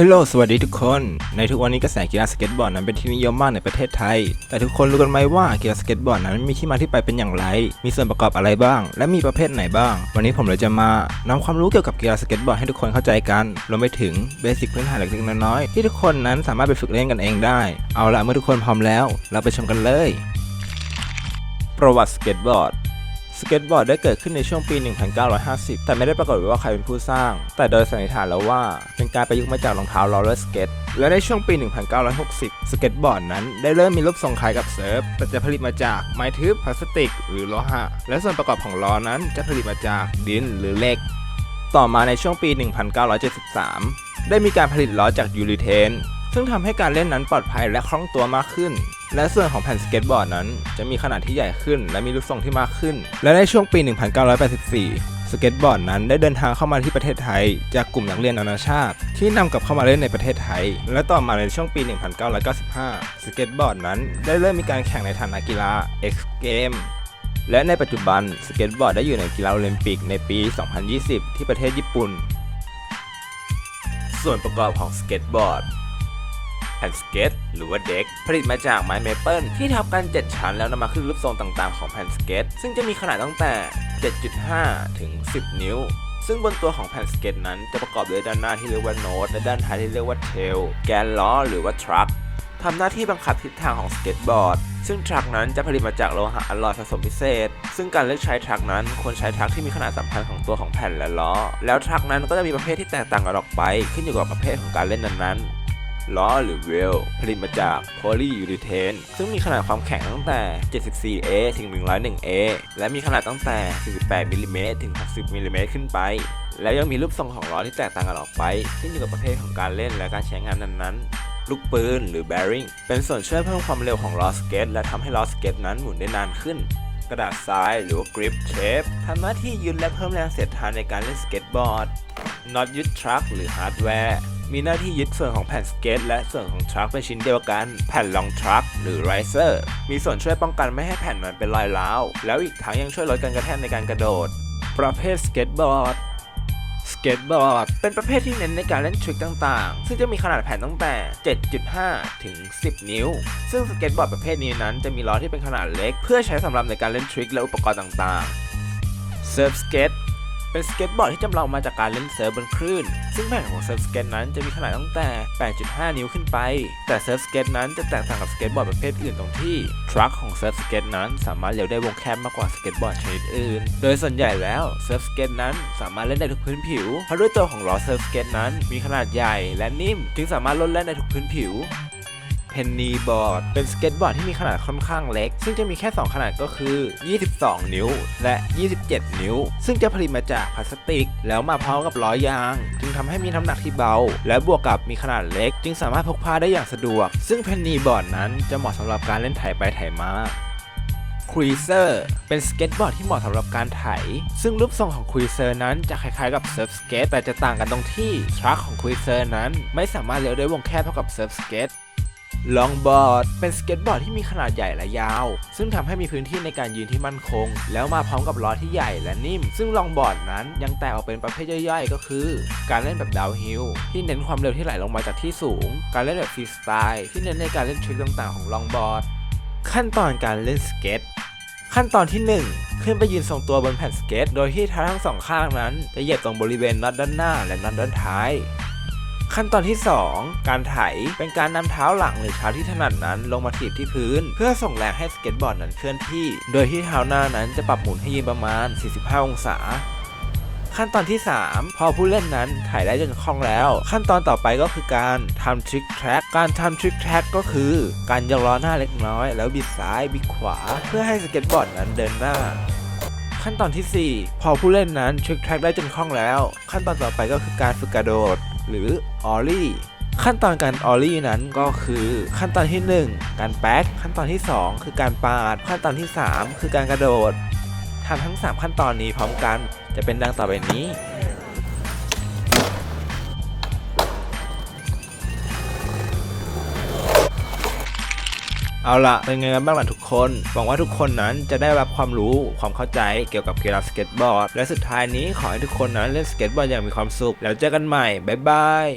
ฮลโหลสวัสดีทุกคน ในทุกวันนี้กระแสกีฬาสเก็ตบอร์ดนั้นเป็นที่นิยมมากในประเทศไทย แต่ทุกคนรู้กันไหมว่ากีฬาสเก็ตบอร์ดนั้นมีที่มาที่ไปเป็นอย่างไร มีส่วนประกอบอะไรบ้าง และมีประเภทไหนบ้าง วันนี้ผมเลยจะมานำความรู้เกี่ยวกับกีฬาสเก็ตบอร์ดให้ทุกคนเข้าใจกัน รวมไปถึงเบสิกพื้นฐานเล็กๆน้อยๆที่ทุกคนนั้นสามารถไปฝึกเล่นกันเองได้ เอาละเมื่อทุกคนพร้อมแล้ว เราไปชมกันเลย ประวัติสเก็ตบอร์ด สเก็ตบอร์ดได้เกิดขึ้นในช่วงปี 1950 แต่ไม่ได้ปรากฏว่าใครเป็นผู้สร้าง แต่โดยสันนิษฐานแล้วว่า เป็นการประยุกต์มาจากรองเท้า roller skate และในช่วงปี 1960 สเก็ตบอร์ดนั้นได้เริ่มมีรูปทรงคล้ายกับเซิร์ฟ แต่จะผลิตมาจากไม้ทึบพลาสติก หรือโลหะ และส่วนประกอบของล้อนั้นจะผลิตมาจากดินหรือเหล็ก ต่อมาในช่วงปี 1973 ได้มีการผลิตล้อจากยูริเทน ซึ่งทำให้การเล่นนั้นปลอดภัยและคล่องตัวมากขึ้น และส่วนของแผ่นสเก็ตบอร์ดนั้น จะมีขนาดที่ใหญ่ขึ้น และมีรูปทรงที่มากขึ้น และในช่วงปี 1984 สเก็ตบอร์ดนั้นได้เดินทางเข้ามาที่ประเทศไทย จากกลุ่มนักเรียนนานาชาติ ที่นำกลับเข้ามาเล่นในประเทศไทย และต่อมาในช่วงปี 1995 สเก็ตบอร์ดนั้นได้เริ่มมีการแข่งในฐานะกีฬา X Game และในปัจจุบันสเก็ตบอร์ดได้อยู่ในกีฬาโอลิมปิกในปี 2020 ที่ประเทศญี่ปุ่น ส่วนประกอบของสเก็ตบอร์ด แผ่นสเก็ตหรือว่าเด็ก ผลิตมาจากไม้เมเปิลที่ทับกัน 7 ชั้นแล้วนำมาขึ้นรูปทรงต่างๆของแผ่นสเก็ตซึ่งจะมีขนาดตั้งแต่ 7.5 ถึง 10 นิ้วซึ่งบนตัวของแผ่นสเก็ตนั้นจะประกอบด้วยด้านหน้าที่เรียกว่าโน้ตและด้านท้ายที่เรียกว่าเทลแกนล้อหรือว่าทรัคทำหน้าที่บังคับทิศทางของสเก็ตบอร์ด ซึ่งทรัคนั้นจะผลิตมาจากโลหะอลลอยผสมพิเศษ ซึ่งการเลือกใช้ทรัคนั้นควรใช้ทรัคที่มีขนาดสัมพันธ์ของตัวของแผ่นและล้อ แล้วทรัคนั้นก็จะมีประเภทที่แตกต่างกันออกไป ขึ้นอยู่กับประเภทของการเล่นนั้นๆ ล้อหรือเวลผลิตมาจากโพลียูริเทนซึ่งมีขนาดความแข็งตั้งแต่ 74A ถึง 101A และมีขนาดตั้งแต่ 48มิลลิเมตรถึง 60มิลลิเมตรขึ้นไป แล้วยังมีรูปทรงของล้อที่แตกต่างกันออกไป ขึ้นอยู่กับประเภทของการเล่นและการใช้งานนั้นๆ ลูกปืนหรือ bearing เป็นส่วนช่วยเพิ่มความเร็วของล้อสเก็ตและทำให้ล้อสเก็ตนั้นหมุนได้นานขึ้นกระดาษทรายหรือว่า grip tape ทำหน้าที่ยึดและเพิ่มแรงเสียดทานในการเล่นสเก็ตบอร์ดน็อตยึดทรัคหรือฮาร์ดแวร์ มีหน้าที่ยึดส่วนของแผ่นสเก็ตและส่วนของทรัคเป็นชิ้นเดียวกัน แผ่นรองทรัคหรือไรเซอร์มีส่วนช่วยป้องกันไม่ให้แผ่นนั้นเป็นรอยร้าว แล้วอีกทั้งยังช่วยลดการกระแทกในการกระโดด ประเภทสเก็ตบอร์ดสเก็ตบอร์ดเป็นประเภทที่เน้นในการเล่นทริคต่างๆ ซึ่งจะมีขนาดแผ่นตั้งแต่ 7.5 ถึง 10 นิ้ว ซึ่งสเก็ตบอร์ดประเภทนี้นั้นจะมีล้อที่เป็นขนาดเล็ก เพื่อใช้สำหรับในการเล่นทริคและอุปกรณ์ต่างๆเซิร์ฟสเก็ต เป็นสเก็ตบอร์ดที่จำลองมาจากการเล่นเซิร์ฟบนคลื่น ซึ่งแผ่นของเซิร์ฟสเก็ตนั้นจะมีขนาดตั้งแต่ 8.5 นิ้วขึ้นไป แต่เซิร์ฟสเก็ตนั้นจะแตกต่างกับสเก็ตบอร์ดประเภทอื่นตรงที่ทรัคของเซิร์ฟสเก็ตนั้นสามารถเลี้ยวได้วงแคบมากกว่าสเก็ตบอร์ดชนิดอื่น โดยส่วนใหญ่แล้วเซิร์ฟสเก็ตนั้นสามารถเล่นได้ทุกพื้นผิว เพราะด้วยตัวของล้อเซิร์ฟสเก็ตนั้นมีขนาดใหญ่และนิ่ม จึงสามารถลดเล่นได้ทุกพื้นผิว เพนนีบอร์ดเป็นสเก็ตบอร์ดที่มีขนาดค่อนข้างเล็ก ซึ่งจะมีแค่ 2 ขนาดก็คือ 22 นิ้ว และ 27 นิ้ว ซึ่งจะผลิตมาจากพลาสติก แล้วมาพร้อมกับล้อยาง จึงทำให้มีน้ำหนักที่เบา และบวกกับมีขนาดเล็ก จึงสามารถพกพาได้อย่างสะดวก ซึ่งเพนนีบอร์ดนั้นจะเหมาะสำหรับการเล่นไถไปไถมาครูเซอร์เป็นสเก็ตบอร์ดที่เหมาะสำหรับการไถ ซึ่งรูปทรงของครูเซอร์นั้นจะคล้ายๆกับเซิร์ฟสเก็ตแต่จะต่างกันตรงที่ทรัคของครูเซอร์นั้นไม่สามารถเลี้ยวด้วยวงแคบเท่ากับเซิร์ฟสเก็ต ลองบอร์ดเป็นสเก็ตบอร์ดที่มีขนาดใหญ่และยาว ซึ่งทำให้มีพื้นที่ในการยืนที่มั่นคง แล้วมาพร้อมกับล้อที่ใหญ่และนิ่ม ซึ่งลองบอร์ดนั้นยังแตกออกเป็นประเภทย่อยๆ ก็คือ การเล่นแบบดาวฮิลที่เน้นความเร็วที่ไหลลงมาจากที่สูง การเล่นแบบฟรีสไตล์ที่เน้นในการเล่นทริคต่างๆของลองบอร์ดขั้นตอนการเล่นสเก็ตขั้นตอนที่ 1 ขึ้นไปยืนทรงตัวบนแผ่นสเก็ต โดยที่เท้าทั้งสองข้างนั้น จะเหยียบตรงบริเวณน็อตด้านหน้าและน็อตด้านท้าย ขั้นตอนที่ 2 การไถ เป็นการนำเท้าหลังหรือเท้าที่ถนัดนั้นลงมาถีบที่พื้น เพื่อส่งแรงให้สเก็ตบอร์ดนั้นเคลื่อนที่ โดยที่เท้าหน้านั้นจะปรับหมุนให้ยืนประมาณ 45 องศาขั้นตอนที่ 3 พอผู้เล่นนั้นถ่ายได้จนคล่องแล้ว ขั้นตอนต่อไปก็คือการทำทริคแทร็กการทำทริคแทร็กก็คือ การยกล้อหน้าเล็กน้อย แล้วบิดซ้ายบิดขวา เพื่อให้สเก็ตบอร์ดนั้นเดินหน้า ขั้นตอนทีสี่4 พอผู้เล่นนั้นทริคแทร็กได้จนคล่องแล้ว ขั้นตอนต่อไปก็คือการฝึกกระโดด หรือออลลี่ขั้นตอนการออลลี่นั้นก็คือขั้นตอนที่ 1 การแป๊กขั้นตอนที่ 2 คือการปาด ขั้นตอนที่ 3 คือการกระโดดทำทั้ง 3 ขั้นตอนนี้พร้อมกันจะเป็นดังต่อไปนี้ เอาละเป็นไงกันบ้างล่ะทุกคน หวังว่าทุกคนนั้นจะได้รับความรู้ความเข้าใจเกี่ยวกับกีฬาสเก็ตบอร์ด และสุดท้ายนี้ขอให้ทุกคนนั้นเล่นสเก็ตบอร์ดอย่างมีความสุข แล้วเจอกันใหม่ บ๊ายบาย